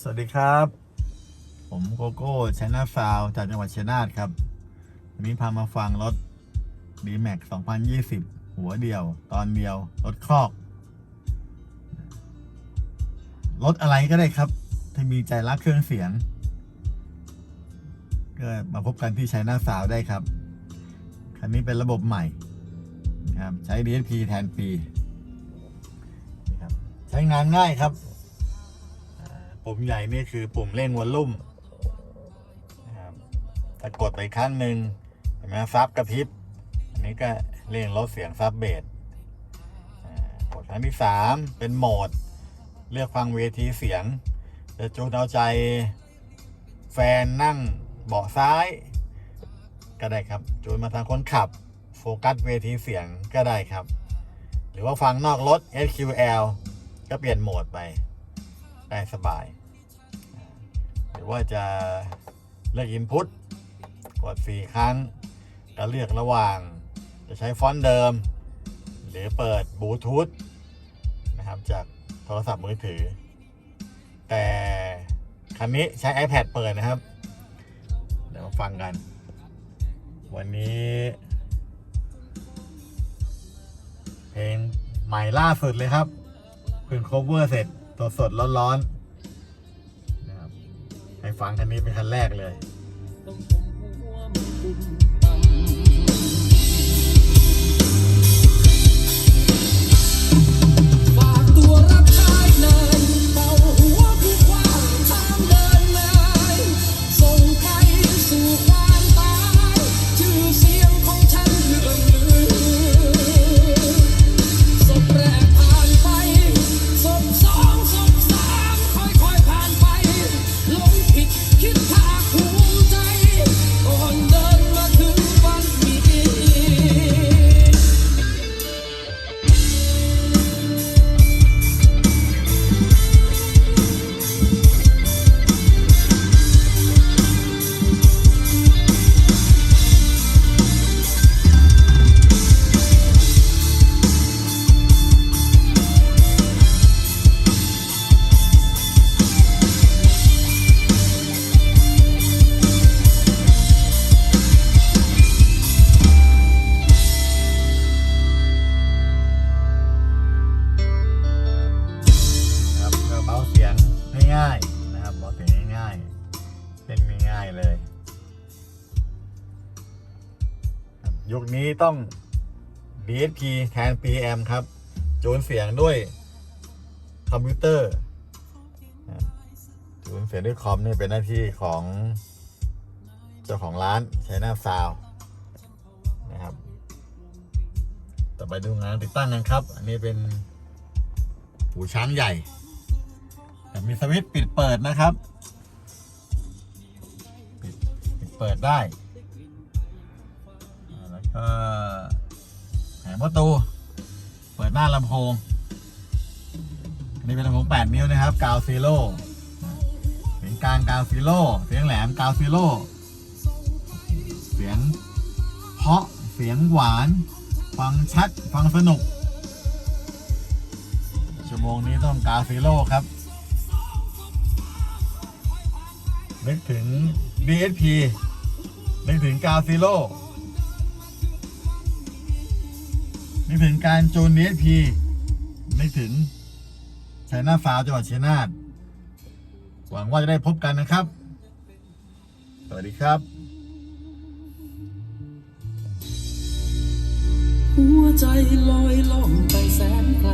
สวัสดีครับ ผมโกโก้ชัยนาซาวจากจังหวัดชัยนาทครับวันนี้พามาฟังรถ d m a x 2020 หัวเดียว ตอนเดียว รถคอก รถอะไรก็ได้ครับที่มีใจรักเครื่องเสียง ก็มาพบกันที่ชัยนาซาวได้ครับ คันนี้เป็นระบบใหม่นะครับใช้ DSP แทนปี ใช้งานง่ายครับ ปุ่มใหญ่นี่คือปุ่มเร่งวอลลุ่มนะครับถ้ากดไปครั้งหนึ่งเห็นไหมซับกระพริบ อันนี้ก็เร่งลดเสียงซับเบสกดครั้งที่สามเป็นโหมด เลือกฟังเวทีเสียง จะจูนเอาใจ แฟนนั่งเบาะซ้าย ก็ได้ครับ จูนมาทางคนขับ โฟกัสเวทีเสียงก็ได้ครับ หรือว่าฟังนอกรถ SQL ก็เปลี่ยนโหมดไป ได้สบาย หรือว่าจะเลือก Input กด 4 ครั้ง ก็เลือกระหว่าง จะใช้ฟอนต์เดิม หรือเปิดบลูทูธนะครับ จากโทรศัพท์มือถือ แต่คันนี้ใช้ iPad เปิดนะครับ เดี๋ยวมาฟังกัน วันนี้ เพลงใหม่ล่าสุดเลยครับเพิ่ง cover เสร็จ สดสดร้อนร้อนนะครับให้ฟังคันนี้เป็นคันแรกเลย ง่ายๆนะครับบาเสีงง่ายๆเล่นง่ายๆเลย ยุคนี้ต้อง DSP แทน PM ครับ จูนเสียงด้วยคอมพิวเตอร์จูนเสียงด้วยคอมนี่เป็นหน้าที่ของเจ้าของร้านใช้หน้าซาวนะครับ ต่อไปดูงานติดตั้งกันครับ อันนี้เป็นหูช้างใหญ่ แต่มีสวิตช์ปิดเปิดนะครับ ปิดปิดเปิดได้แล้วก็แผงประตู เปิดหน้าลำโพงอันนี้เป็นลำโพง8 นิ้วนะครับกาวซีโร่เสียงกลางกาวซีโร่เสียงแหลมกาวซีโร่เสียงเพาะเสียงหวาน ฟังชัด ฟังสนุก ชั่วโมงนี้ต้องกาฟิโลครับ นึกถึง DSP นึกถึงกาฟิโลนึกถึงการจูน DSP นึกถึงชัยนาฟาวจังหวัดชัยนาทหวังว่าจะได้พบกันนะครับ สวัสดีครับ หัวใจลอยล่องไปแสนไกล